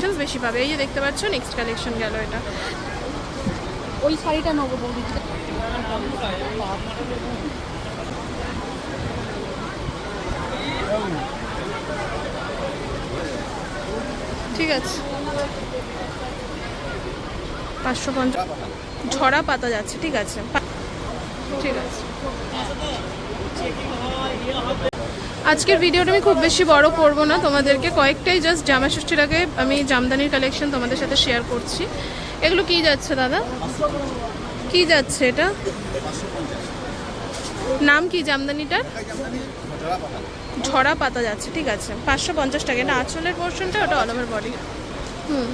Just বেশি পাবে। এই যে দেখতে পাচ্ছ নেক্সট কালেকশন গেল এটা। ওই শাড়িটা নেব বৌদি। ঠিক আছে। পাঁচশো পঞ্চাশ। ঝরা পাতা যাচ্ছে ঠিক আছে। ঠিক আছে। আজকের ভিডিওটা আমি খুব বেশি বড় করব না। তোমাদেরকে কয়েকটাই জাস্ট জামা ষষ্ঠীর আগে আমি জামদানির কালেকশন তোমাদের সাথে শেয়ার করছি। এগুলো কি যাচ্ছে দাদা? কি যাচ্ছে এটা? নাম কি জামদানিটার? ঝরা পাতা যাচ্ছে, ঠিক আছে। পাঁচশো পঞ্চাশ টাকা। এটা আঁচলের পোর্শনটা ওটা অল ওভার বডি হুম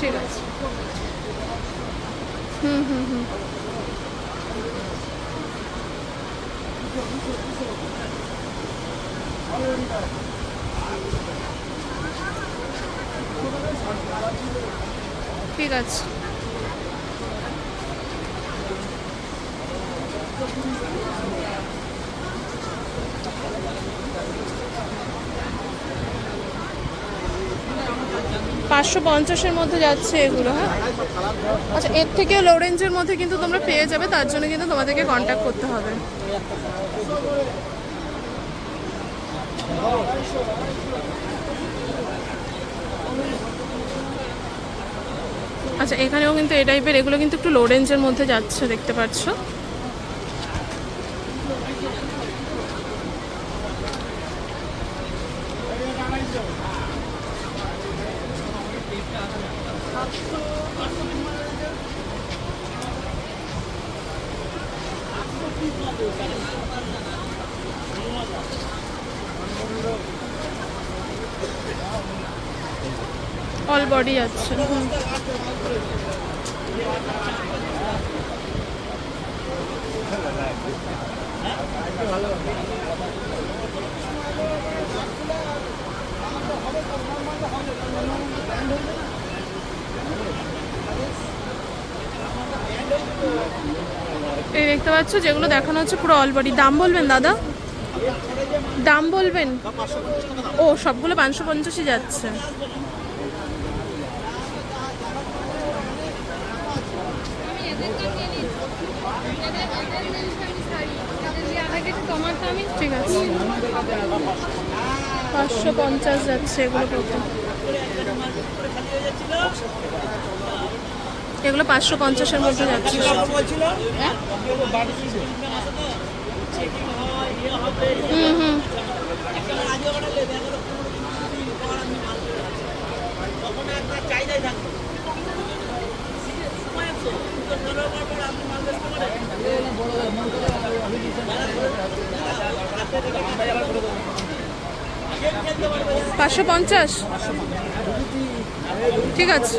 ঠিক আছে হুম হুম হুম ঠিক আছে। পাঁচশো পঞ্চাশের মধ্যে যাচ্ছে এগুলো হ্যাঁ? আচ্ছা এর থেকেও লো রেঞ্জের মধ্যে কিন্তু তোমরা পেয়ে যাবে, তার জন্য কিন্তু তোমাদেরকে কন্ট্যাক্ট করতে হবে। আচ্ছা এখানেও কিন্তু এই টাইপের এগুলো কিন্তু একটু লো রেঞ্জের মধ্যে যাচ্ছে, দেখতে পাচ্ছ? অল বডি যাচ্ছে এই দেখতে পাচ্ছ, যেগুলো দেখানো হচ্ছে পুরো অল বডি দাম বলবেন, দাদা? দাম বলবেন? ও, সবগুলো পাঁচশো পঞ্চাশই যাচ্ছে। ঠিক আছে। পাঁচশো পঞ্চাশ যাচ্ছে এগুলো এগুলো পাঁচশো পঞ্চাশের মধ্যে যাচ্ছে। হুম হুম। পাঁচশো পঞ্চাশ? ঠিক আছে।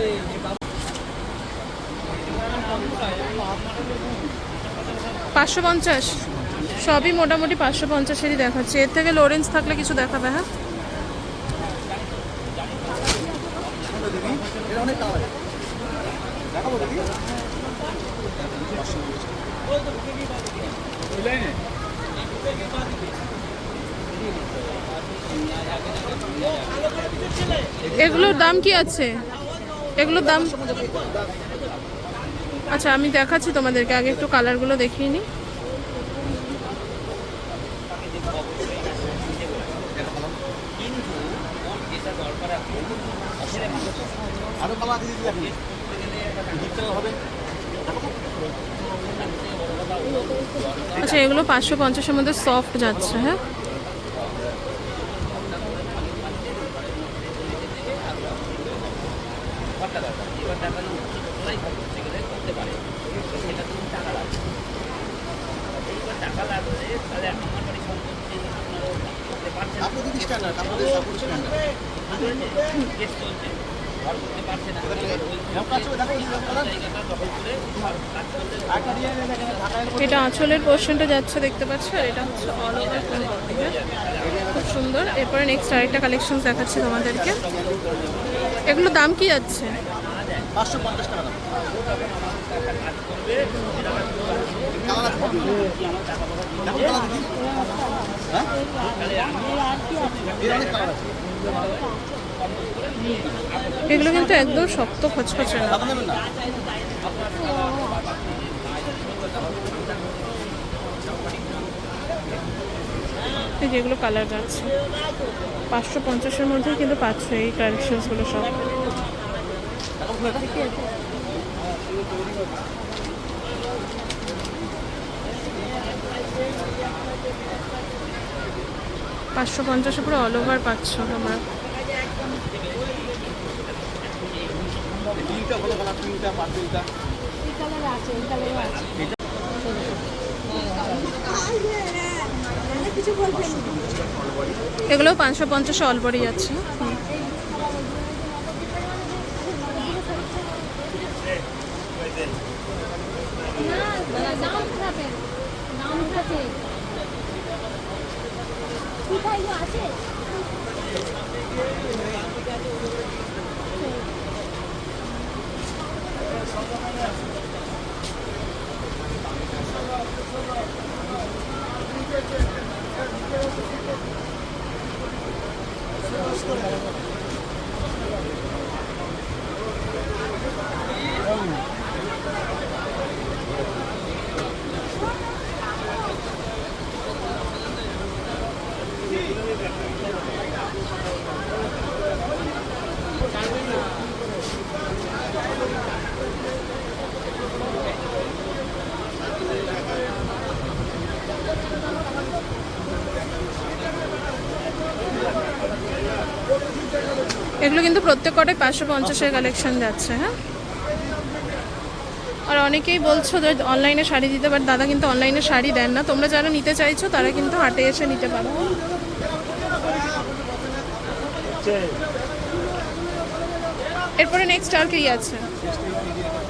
পাঁচশো পঞ্চাশ। সবই মোটামুটি পাঁচশো পঞ্চাশেরই দেখাচ্ছে। এর থেকে লোরেন্স থাকলে কিছু দেখাবে হ্যাঁ? এগুলোর দাম কি আছে? এগুলোর দাম আচ্ছা আমি দেখাচ্ছি তোমাদেরকে। আগে একটু কালারগুলো দেখিয়ে নিই আরও কালার দিয়ে দিতে হবে। আচ্ছা এগুলো পাঁচশো পঞ্চাশের মধ্যে সফট যাচ্ছে হ্যাঁ? আপনি স্ট্যান্ডার্ড সাপোর্ট স্ট্যান্ডার্ড এটা আঁচলের পোর্শনটা যাচ্ছে দেখতে পাচ্ছ, আর এটা হচ্ছে অল ওভার খুব সুন্দর। এরপরে নেক্সট আরেকটা কালেকশন দেখাচ্ছি তোমাদেরকে। এগুলো দাম কি যাচ্ছে? পাঁচশো পঞ্চাশ টাকা এগুলো কিন্তু একদম শক্ত খচখচে না। যেগুলো কালার যাচ্ছে। পাঁচশো পঞ্চাশের মধ্যে কিন্তু পাচ্ছ এই কালেকশনসগুলো সব। পাঁচশো পঞ্চাশে পুরো অল ওভার পাচ্ছ তোমরা। তিনটা ভালো কালার তিনটা পাঁচটা এই কালারে আছে এই কালারে আছে। এগুলো পাঁচশো পঞ্চাশে অল্পরই যাচ্ছে। হুম। নাম খাবেন এগুলো কিন্তু প্রত্যেক কটাই পাঁচশো পঞ্চাশের কালেকশন যাচ্ছে হ্যাঁ? আর অনেকেই বলছো যে অনলাইনে শাড়ি দিতে পারে দাদা কিন্তু অনলাইনে শাড়ি দেন না। তোমরা যারা নিতে চাইছো, তারা কিন্তু হাটে এসে নিতে পারো। এরপরে নেক্সট আর কি আছে?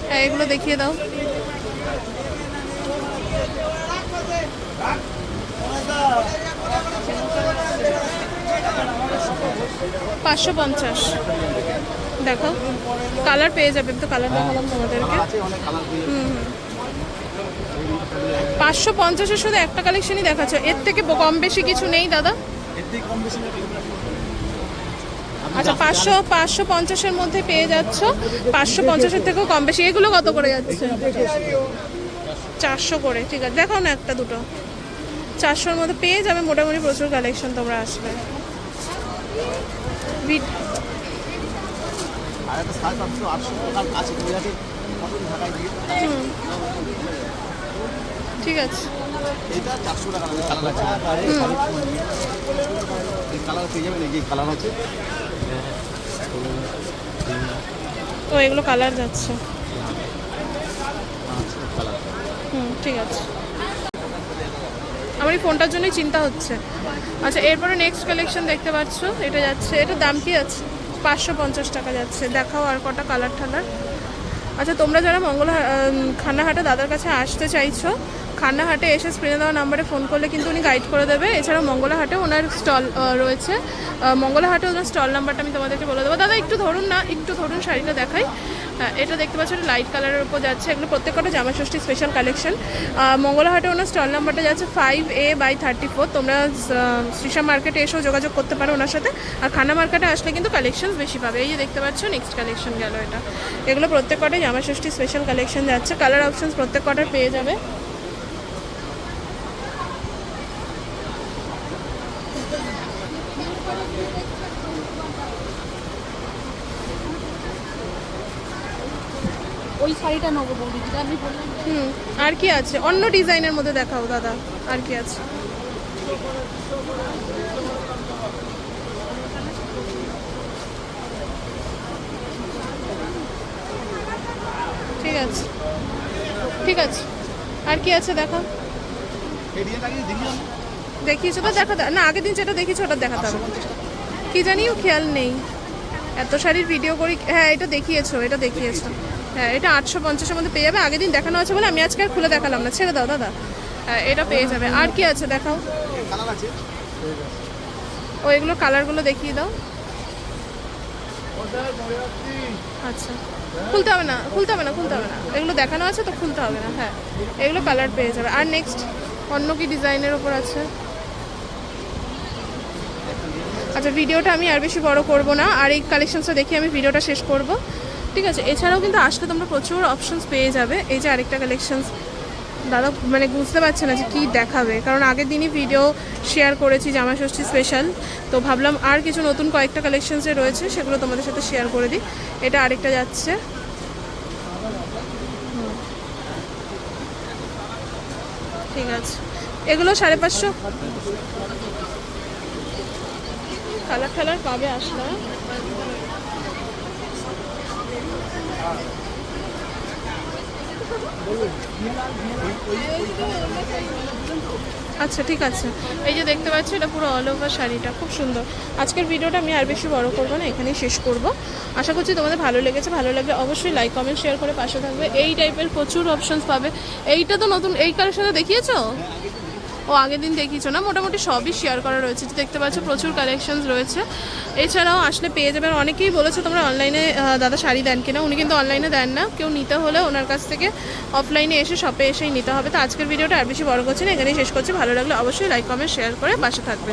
হ্যাঁ এগুলো দেখিয়ে দাও। পাঁচশো পঞ্চাশ। দেখো কালার পেয়ে যাবে তো কালার দেখালাম তোমাদেরকে। অনেক পাঁচশো পঞ্চাশের শুধু একটা কালেকশনই দেখাচ্ছ। এর থেকে কম বেশি কিছু নেই, দাদা? আচ্ছা পাঁচশো পাঁচশো পঞ্চাশের মধ্যে পেয়ে যাচ্ছ। পাঁচশো পঞ্চাশের থেকেও কম বেশি। এগুলো কত করে যাচ্ছে? চারশো করে, ঠিক আছে। দেখাও না একটা দুটো। চারশোর মধ্যে পেয়ে যাবে, মোটামুটি প্রচুর কালেকশন তোমরা আসবে। ঠিক আছে। এটা চারশো টাকা কালার আছে। এই কালার পেয়ে যাবেন এই কালার আছে। তো এগুলো কালার যাচ্ছে। কালার। হুম ঠিক আছে। আমার এই ফোনটার জন্যই চিন্তা হচ্ছে। আচ্ছা এরপরে নেক্সট কালেকশন দেখতে পাচ্ছ, এটা যাচ্ছে এটার দাম কি আছে? পাঁচশো পঞ্চাশ টাকা যাচ্ছে। দেখাও আর কটা কালার ঠালার। আচ্ছা তোমরা যারা মঙ্গল খান্নাহাটে দাদার কাছে আসতে চাইছো, খান্নাহাটে এসে স্ক্রিনে দেওয়া নাম্বারে ফোন করলে কিন্তু উনি গাইড করে দেবে। এছাড়াও মঙ্গলাহাটে ওনার স্টল রয়েছে। মঙ্গলাহাটে ওনার স্টল নাম্বারটা আমি তোমাদেরকে বলে দেবো। দাদা, একটু ধরুন না, একটু ধরুন শাড়িটা দেখাই। হ্যাঁ, এটা দেখতে পাচ্ছ লাইট কালারের উপর যাচ্ছে। এগুলো প্রত্যেকটা জামা ষষ্ঠী স্পেশাল কালেকশন মঙ্গলাহাটে ওনার স্টল নাম্বারটা যাচ্ছে five A by thirty four তোমরা শ্রীশা মার্কেটে এসেও যোগাযোগ করতে পারো ওনার সাথে। আর খানা মার্কেটে আসলে কিন্তু কালেকশন বেশি পাবে। এই যে দেখতে পাচ্ছ নেক্সট কালেকশন গেল এটা। এগুলো প্রত্যেক কটাই জামা ষষ্ঠী স্পেশাল কালেকশন যাচ্ছে। কালার অপশানস প্রত্যেক কটার পেয়ে যাবে। ওই শাড়িটা নেব বৌদি, যেটা আমি বললাম হুম, আর কি আছে? অন্য ডিজাইনের মধ্যে দেখাও দাদা, আর কি আছে? ঠিক আছে। ঠিক আছে। আর কি আছে দেখা? দেখিয়েছো তো, দেখা না, আগের দিন যেটা দেখিয়েছো ওটা দেখাতে হবে। কি জানিও খেয়াল নেই। এত শাড়ির ভিডিও করি হ্যাঁ এটা দেখিয়েছো এটা দেখিয়েছো। হ্যাঁ এটা আটশো পঞ্চাশের মধ্যে পেয়ে যাবে। আগের দিন দেখানো আছে বলে আমি আজকে আর খুলে দেখালাম না। ছেড়ে দাও দাদা। হ্যাঁ এটা পেয়ে যাবে। আর কি আছে দেখাও? ও এগুলো কালারগুলো দেখিয়ে দাও। আচ্ছা। খুলতে হবে না খুলতে হবে না খুলতে হবে না। এগুলো দেখানো আছে তো খুলতে হবে না হ্যাঁ। এগুলো কালার পেয়ে যাবে। আর নেক্সট অন্য কি ডিজাইনের ওপর আছে? আচ্ছা ভিডিওটা আমি আর বেশি বড় করব না। আর এই কালেকশনসটা দেখে আমি ভিডিওটা শেষ করব। ঠিক আছে, এছাড়াও কিন্তু আসলে তোমরা প্রচুর অপশনস পেয়ে যাবে। এই যে আরেকটা কালেকশনস দাদা মানে বুঝতে পারছে না যে কী দেখাবে। কারণ আগের দিনই ভিডিও শেয়ার করেছি জামা ষষ্ঠী স্পেশাল তো ভাবলাম আর কিছু নতুন কয়েকটা কালেকশনসে রয়েছে, সেগুলো তোমাদের সাথে শেয়ার করে দিই। এটা আরেকটা যাচ্ছে। ঠিক আছে। এগুলো সাড়ে পাঁচশো। কালার টালার পাবে আসলে? আচ্ছা ঠিক আছে। এই যে দেখতে পাচ্ছি, এটা পুরো অল ওভার শাড়িটা, খুব সুন্দর। আজকের ভিডিওটা আমি আর বেশি বড় করব না, এখানেই শেষ করব। আশা করছি তোমাদের ভালো লেগেছে, ভালো লাগলে অবশ্যই লাইক কমেন্ট শেয়ার করে পাশে থাকবে। এই টাইপের প্রচুর অপশনস পাবে। এইটা তো নতুন, এই কালেকশনটা দেখিয়েছো? ও আগের দিন দেখিয়েছো না? মোটামুটি সবই শেয়ার করা রয়েছে। দেখতে পাচ্ছ প্রচুর কালেকশনস রয়েছে। এছাড়াও আসলে পেয়ে যাবেন অনেকেই বলেছে তোমরা অনলাইনে দাদা শাড়ি দেন কিনা? উনি কিন্তু অনলাইনে দেন না। কেউ নিতে হলে ওনার কাছ থেকে অফলাইনে এসে শপে এসেই নিতে হবে। তো আজকের ভিডিওটা আর বেশি বড় করছি না। এখানেই শেষ করছি। ভালো লাগলে অবশ্যই লাইক কমেন্ট শেয়ার করে বাসে থাকবে